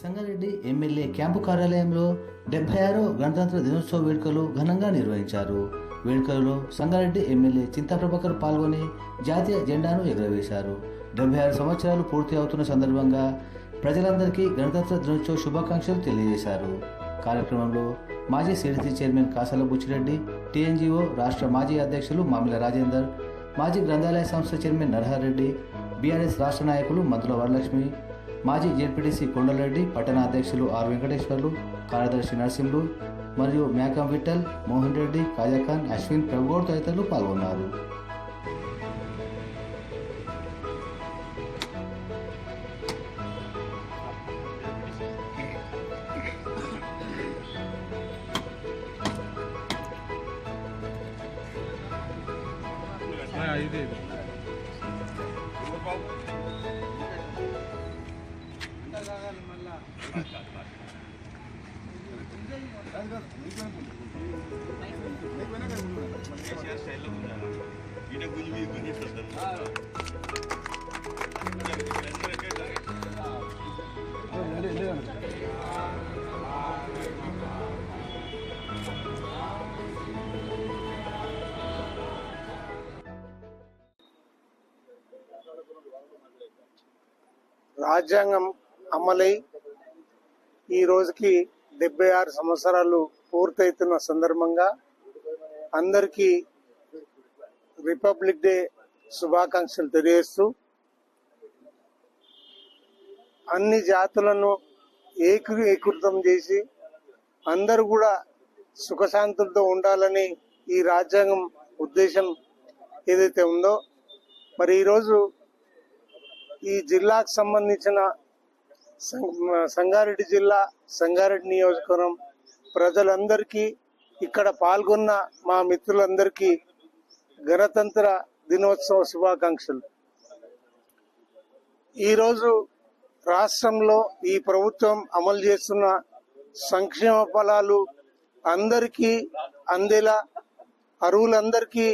Sangareddy MLA camp కార్యాలయంలో డెబ్బై ఆరో గణతంత్ర దినోత్సవ వేడుకలు ఘనంగా నిర్వహించారు. వేడుకలలో సంగారెడ్డి ఎమ్మెల్యే చింతాప్రభాకర్ పాల్గొని జాతీయ జెండాను ఎగురవేశారు. డెబ్బై ఆరు సంవత్సరాలు పూర్తి అవుతున్న సందర్భంగా ప్రజలందరికీ గణతంత్ర దినోత్సవ శుభాకాంక్షలు తెలియజేశారు. కార్యక్రమంలో మాజీ CDC chairman Kasala Buchireddy TNGO రాష్ట్ర మాజీ అధ్యక్షులు మామిల రాజేందర్ మాజీ గ్రంథాలయ సంస్థ చైర్మన్ నరహరెడ్డి బీఆర్ఎస్ రాష్ట్ర నాయకులు మధుల వరలక్ష్మి మాజీ జెడ్పీటీసీ కొండలరెడ్డి పట్టణ అధ్యక్షులు ఆర్ వెంకటేశ్వర్లు కార్యదర్శి నరసింహులు మరియు మేకం విఠల్ మోహన్ రెడ్డి కాజాఖాన్ అశ్విన్ ప్రభుగౌడ్ తదితరులు పాల్గొన్నారు. ఇది. రాజ్యాంగం అమలై ఈ రోజుకి డెబ్బై ఆరు సంవత్సరాలు పూర్తయితున్న సందర్భంగా అందరికీ రిపబ్లిక్ డే శుభాకాంక్షలు తెలియజేస్తూ అన్ని జాతులను ఏకీకృతం చేసి అందరూ కూడా సుఖశాంతులతో ఉండాలని ఈ రాజ్యాంగం ఉద్దేశం ఏదైతే ఉందో మరి ఈరోజు ఈ జిల్లాకు సంబంధించిన సం- సంగారెడ్డి జిల్లా సంగారెడ్డి నియోజకవర్గం ప్రజలందరికీ ఇక్కడ పాల్గొన్న మా మిత్రులందరికీ గణతంత్ర దినోత్సవ శుభాకాంక్షలు. ఈరోజు రాష్ట్రంలో ఈ ప్రభుత్వం అమలు చేస్తున్న సంక్షేమ ఫలాలు అందరికీ అందేలా అరువులందరికీ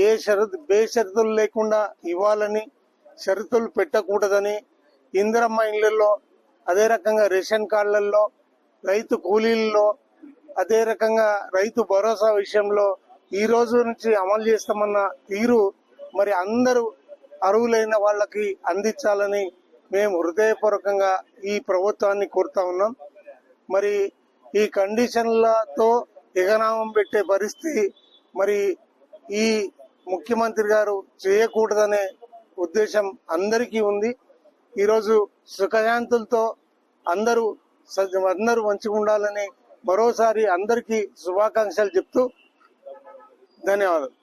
ఏ షరతు బేషరతులు లేకుండా ఇవ్వాలని షరతులు పెట్టకూడదని ఇందిరమ్మ ఇళ్ళలో అదే రకంగా రేషన్ కార్డులలో రైతు కూలీల్లో అదే రకంగా రైతు భరోసా విషయంలో ఈ రోజు నుంచి అమలు చేస్తామన్న తీరు మరి అందరూ అర్హులైన వాళ్ళకి అందించాలని మేము హృదయపూర్వకంగా ఈ ప్రభుత్వాన్ని కోరుతా ఉన్నాం. మరి ఈ కండిషన్లతో ఎగనామం పెట్టే పరిస్థితి మరి ఈ ముఖ్యమంత్రి గారు చేయకూడదనే ఉద్దేశం అందరికీ ఉంది. ఈరోజు సుఖశాంతులతో అందరూ అందరూ మంచిగా ఉండాలని మరోసారి అందరికీ శుభాకాంక్షలు చెప్తూ ధన్యవాదాలు.